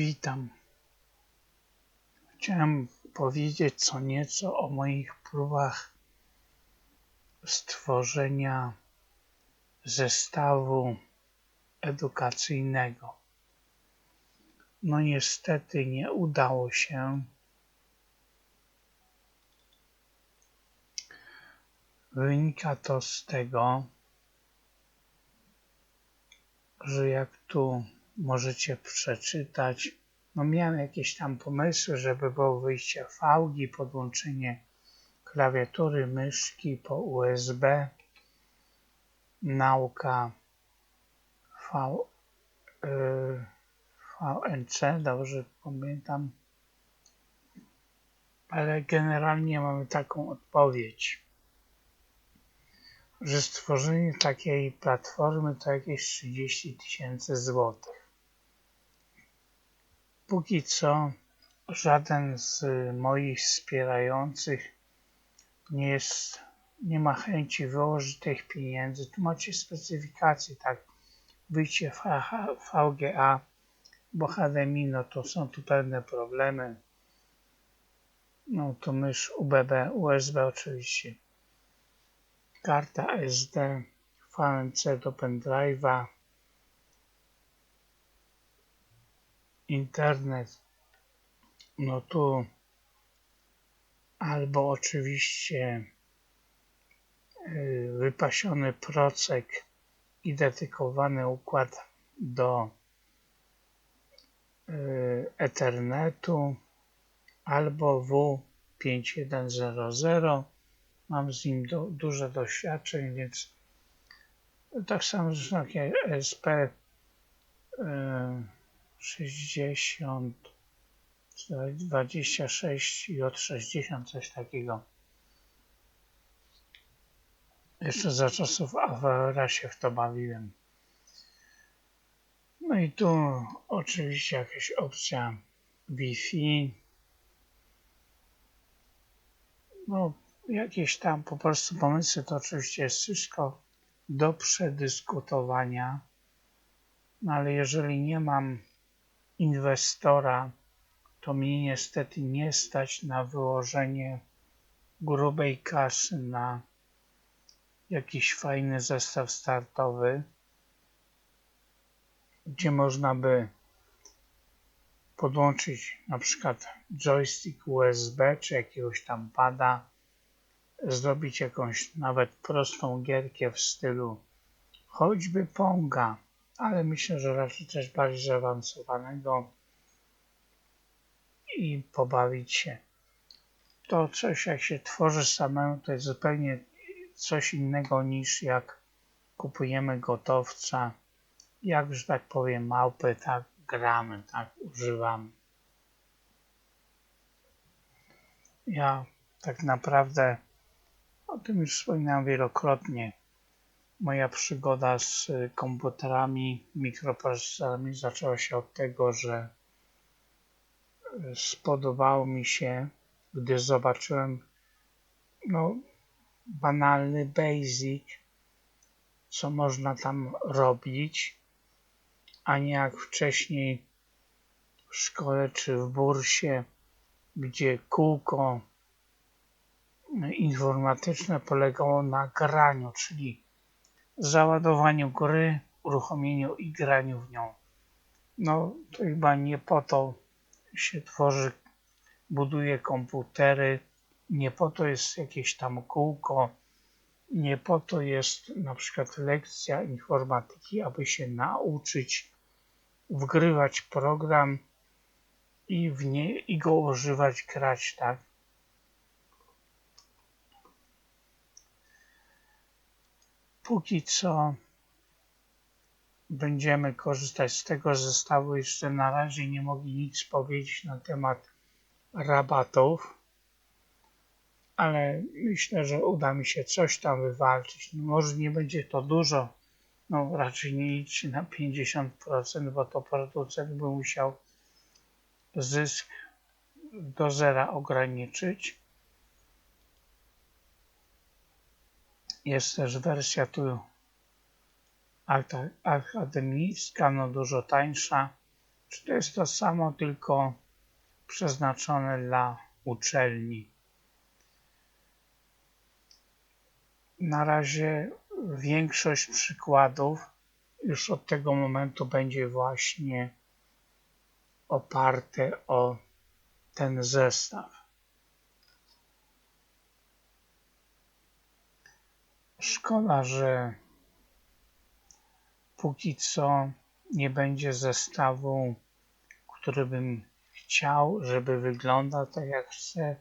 Witam. Chciałem powiedzieć co nieco o moich próbach stworzenia zestawu edukacyjnego. No niestety nie udało się. Wynika to z tego, że jak tu możecie przeczytać, no miałem jakieś tam pomysły, żeby było wyjście fałgi, podłączenie klawiatury, myszki po USB, nauka v, y, VNC, dobrze pamiętam, ale generalnie mamy taką odpowiedź, że stworzenie takiej platformy to jakieś 30 tysięcy złotych. Póki co żaden z moich wspierających nie jest, nie ma chęci wyłożyć tych pieniędzy. Tu macie specyfikacje, tak, wyjście VGA, bo HDMI, no to są tu pewne problemy. No to mysz UBB, USB oczywiście. Karta SD, VNC do pendrive'a, internet, no tu albo oczywiście y, wypasiony procek i dedykowany układ do y, Ethernetu albo W5100. Mam z nim do, duże doświadczenie, więc tak samo zresztą jak SP 60 26 i od 60 coś takiego. Jeszcze za czasów Avera się w to bawiłem. No i tu oczywiście jakaś opcja Wi-Fi. No, jakieś tam po prostu pomysły, to oczywiście jest wszystko do przedyskutowania. No ale jeżeli nie mam inwestora, to mnie niestety nie stać na wyłożenie grubej kasy na jakiś fajny zestaw startowy, gdzie można by podłączyć na przykład joystick USB czy jakiegoś tam pada, zrobić jakąś nawet prostą gierkę w stylu choćby Ponga, ale myślę, że raczej coś bardziej zaawansowanego i pobawić się. To coś, jak się tworzy samemu, to jest zupełnie coś innego niż jak kupujemy gotowca, jak, że tak powiem, małpy, tak gramy, tak używamy. Ja tak naprawdę o tym już wspominałem wielokrotnie. Moja przygoda z komputerami, mikroprocesorami zaczęła się od tego, że spodobało mi się, gdy zobaczyłem no, banalny basic, co można tam robić, a nie jak wcześniej w szkole czy w bursie, gdzie kółko informatyczne polegało na graniu, czyli załadowaniu gry, uruchomieniu i graniu w nią. No to chyba nie po to się tworzy, buduje komputery, nie po to jest jakieś tam kółko, nie po to jest na przykład lekcja informatyki, aby się nauczyć wgrywać program i, w nie, i go używać, grać, tak? Póki co będziemy korzystać z tego zestawu. Jeszcze na razie nie mogli nic powiedzieć na temat rabatów, ale myślę, że uda mi się coś tam wywalczyć. No może nie będzie to dużo, no raczej nie idźcie na 50%, bo to producent by musiał zysk do zera ograniczyć. Jest też wersja tu akademicka, no dużo tańsza, Czy to jest to samo, tylko przeznaczone dla uczelni? Na razie większość przykładów już od tego momentu będzie właśnie oparte o ten zestaw. Szkoda, że póki co nie będzie zestawu, który bym chciał, żeby wyglądał tak jak chcę.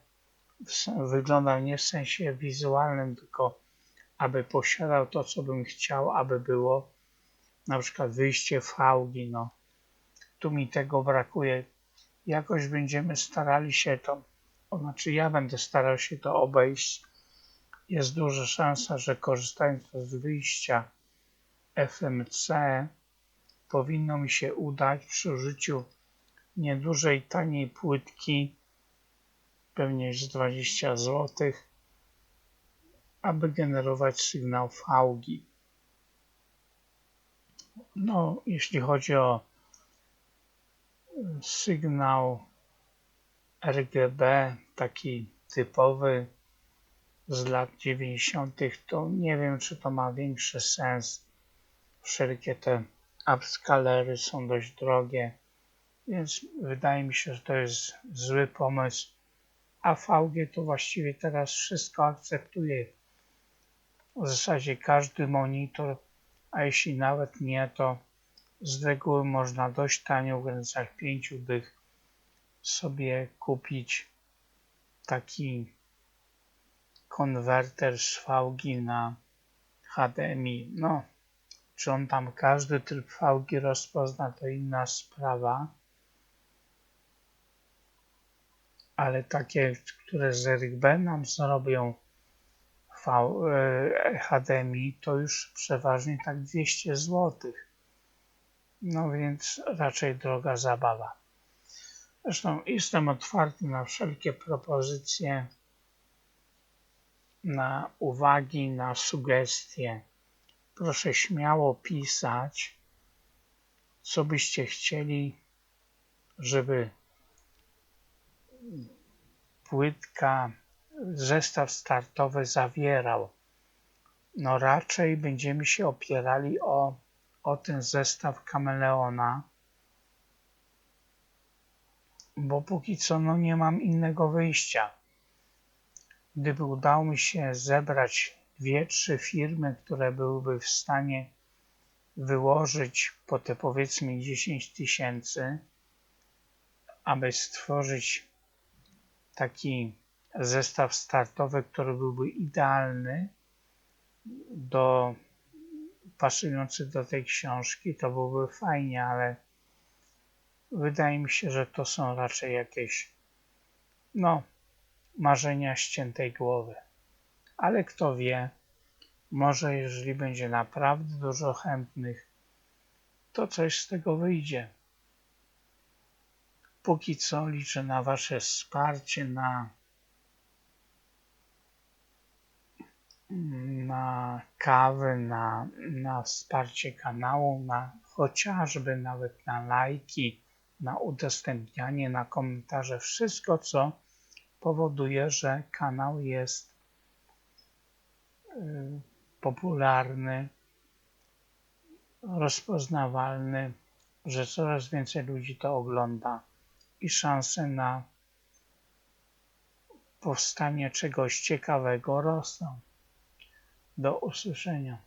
Wyglądał nie w sensie wizualnym, tylko aby posiadał to, co bym chciał, aby było. Na przykład wyjście fałgi, no. Tu mi tego brakuje. Jakoś będziemy starali się to, znaczy ja będę starał się to obejść. Jest duża szansa, że korzystając z wyjścia FMC powinno mi się udać przy użyciu niedużej, taniej płytki, pewnie z 20 zł, aby generować sygnał fałgi. No, jeśli chodzi o sygnał RGB, taki typowy z lat 90., to nie wiem, czy to ma większy sens. Wszelkie te upscalery są dość drogie, więc wydaje mi się, że to jest zły pomysł. A VG to właściwie teraz wszystko akceptuje. W zasadzie każdy monitor, a jeśli nawet nie, to z reguły można dość tanio w granicach 5 dych sobie kupić taki konwerter VG na HDMI. No, czy on tam każdy tryb VG rozpozna, to inna sprawa. Ale takie, które z RGB nam zrobią v, e, HDMI, to już przeważnie tak 200 zł. No więc raczej droga zabawa. Zresztą jestem otwarty na wszelkie propozycje, na uwagi, na sugestie proszę śmiało pisać, co byście chcieli, żeby płytka, zestaw startowy zawierał. No raczej będziemy się opierali o, o ten zestaw kameleona, bo póki co no nie mam innego wyjścia. Gdyby udało mi się zebrać dwie, trzy firmy, które byłyby w stanie wyłożyć po te powiedzmy 10 tysięcy, aby stworzyć taki zestaw startowy, który byłby idealny do pasujący do tej książki, to byłoby fajnie, ale wydaje mi się, że to są raczej jakieś no marzenia ściętej głowy ale kto wie, może jeżeli będzie naprawdę dużo chętnych, to coś z tego wyjdzie. Póki co liczę na Wasze wsparcie, na, na kawę, na, na wsparcie kanału, na chociażby nawet na lajki, na udostępnianie, na komentarze, wszystko co powoduje, że kanał jest Y, popularny, rozpoznawalny, że coraz więcej ludzi to ogląda i szanse na powstanie czegoś ciekawego rosną. Do usłyszenia.